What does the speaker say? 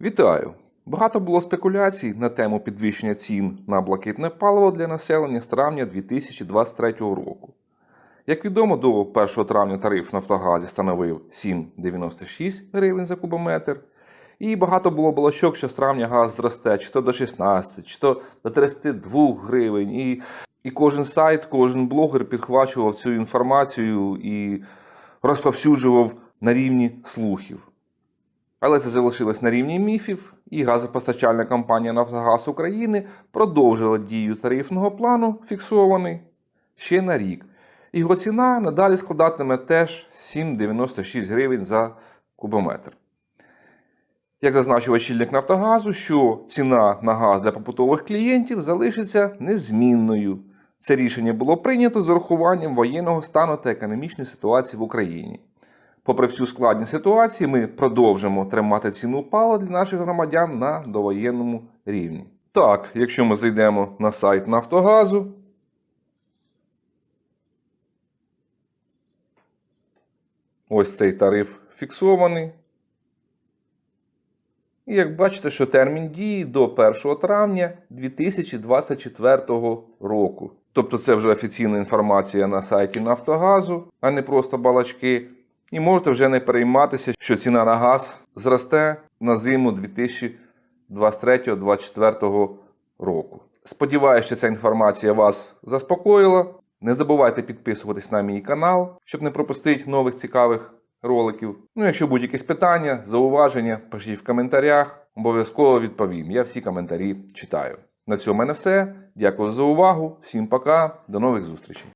Вітаю! Багато було спекуляцій на тему підвищення цін на блакитне паливо для населення з травня 2023 року. Як відомо, до 1 травня тариф Нафтогазі становив 7,96 гривень за кубометр. І багато було балачок, що з травня газ зросте чи то до 16, чи то до 32 гривень. І, і кожен сайт, кожен блогер підхвачував цю інформацію і розповсюджував на рівні слухів. Але це залишилось на рівні міфів, і газопостачальна компанія Нафтогаз України продовжила дію тарифного плану, фіксований ще на рік. Його ціна надалі складатиме теж 7,96 гривень за кубометр. Як зазначив очільник Нафтогазу, що ціна на газ для побутових клієнтів залишиться незмінною. Це рішення було прийнято з урахуванням воєнного стану та економічної ситуації в Україні. Попри всю складність ситуації, ми продовжимо тримати ціну пала для наших громадян на довоєнному рівні. Так, якщо ми зайдемо на сайт Нафтогазу, ось цей тариф фіксований. І як бачите, що термін дії до 1 травня 2024 року. Тобто це вже офіційна інформація на сайті Нафтогазу, а не просто балачки. І можете вже не перейматися, що ціна на газ зросте на зиму 2023-2024 року. Сподіваюся, що ця інформація вас заспокоїла. Не забувайте підписуватись на мій канал, щоб не пропустити нових цікавих роликів. Ну, якщо будь-якісь питання, зауваження, пишіть в коментарях, обов'язково відповім. Я всі коментарі читаю. На цьому в мене все. Дякую за увагу. Всім пока, до нових зустрічей.